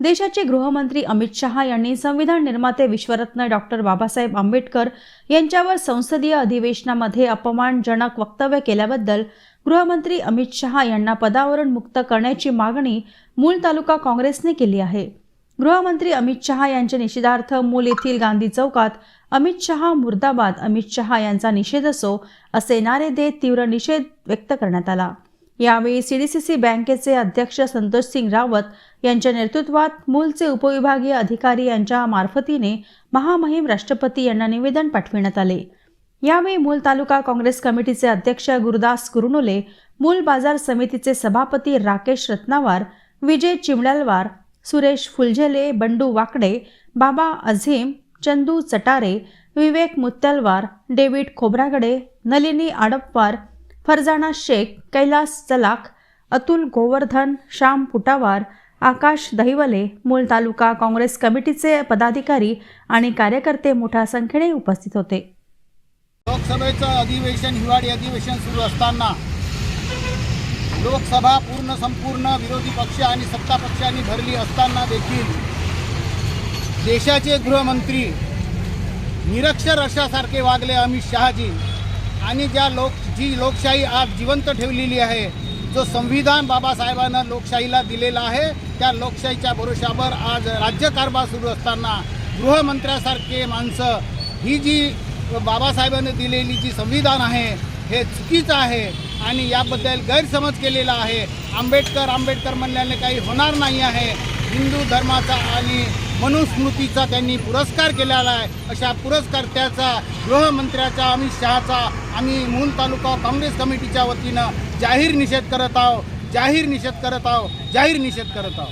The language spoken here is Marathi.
देशाचे गृहमंत्री अमित शहा यांनी संविधान निर्माते विश्वरत्न डॉक्टर बाबासाहेब आंबेडकर यांच्यावर संसदीय अधिवेशनामध्ये अपमानजनक वक्तव्य केल्याबद्दल गृहमंत्री अमित शहा यांना पदावरून मुक्त करण्याची मागणी मूल तालुका काँग्रेसने केली आहे. गृहमंत्री अमित शहा यांच्या निषेधार्थ मूल येथील गांधी चौकात अमित शहा मुर्दाबाद अमित शहा यांचा निषेध असो असे नारे देत तीव्र निषेध व्यक्त करण्यात आला. यावेळी सीडीसीसी बँकेचे अध्यक्ष संतोष सिंग रावत यांच्या नेतृत्वात मूलचे उपविभागीय अधिकारी यांच्या मार्फतीने महामहिम राष्ट्रपती यांना निवेदन पाठविण्यात आले. यावेळी मूल तालुका काँग्रेस कमिटीचे अध्यक्ष गुरुदास कुरुनुले मूल बाजार समितीचे सभापती राकेश रत्नावार विजय चिमडलवार सुरेश फुलझेले बंडू वाकडे बाबा अझीम चंदू चटारे विवेक मुत्तलवार डेव्हिड खोब्रागडे नलिनी आडपवार फरजाना शेख कैलास चलाक अतुल गोवर्धन श्याम पुटावार आकाश दहिवले मूल तालुका काँग्रेस कमिटीचे पदाधिकारी आणि कार्यकर्ते मोठ्या संख्येने उपस्थित होते. लोकसभेचं अधिवेशन हिवाळी अधिवेशन सुरू असताना लोकसभा पूर्ण संपूर्ण विरोधी पक्ष आणि सत्ता पक्षांनी भरली असताना देखील देशाचे गृहमंत्री निरक्षर अशासारखे वागले अमित शहाजी आणि ज्या लोक जी लोकशाही आज जिवंत ठेवलेली आहे जो संविधान बाबासाहेबांना लोकशाहीला दिलेला आहे त्या लोकशाहीच्या भरोशावर आज राज्यकारभार सुरू असताना गृहमंत्र्यासारखे माणसं ही जी बाबासाहेबांनी दिलेली जी संविधान आहे हे चुकीचं आहे आणि याबद्दल गैरसमज केलेला आहे. आंबेडकर आंबेडकर म्हणल्याने काही होणार नाही आहे. हिंदू धर्माचा आणि मनुस्मृतीचा त्यांनी पुरस्कार केलेला आहे. अशा पुरस्कर्त्याचा गृहमंत्र्याचा अमित शहाचा आम्ही मूल तालुका काँग्रेस कमिटीच्या वतीनं जाहीर निषेध करत आहोत. जाहीर निषेध करत आहोत. जाहीर निषेध करत आहोत.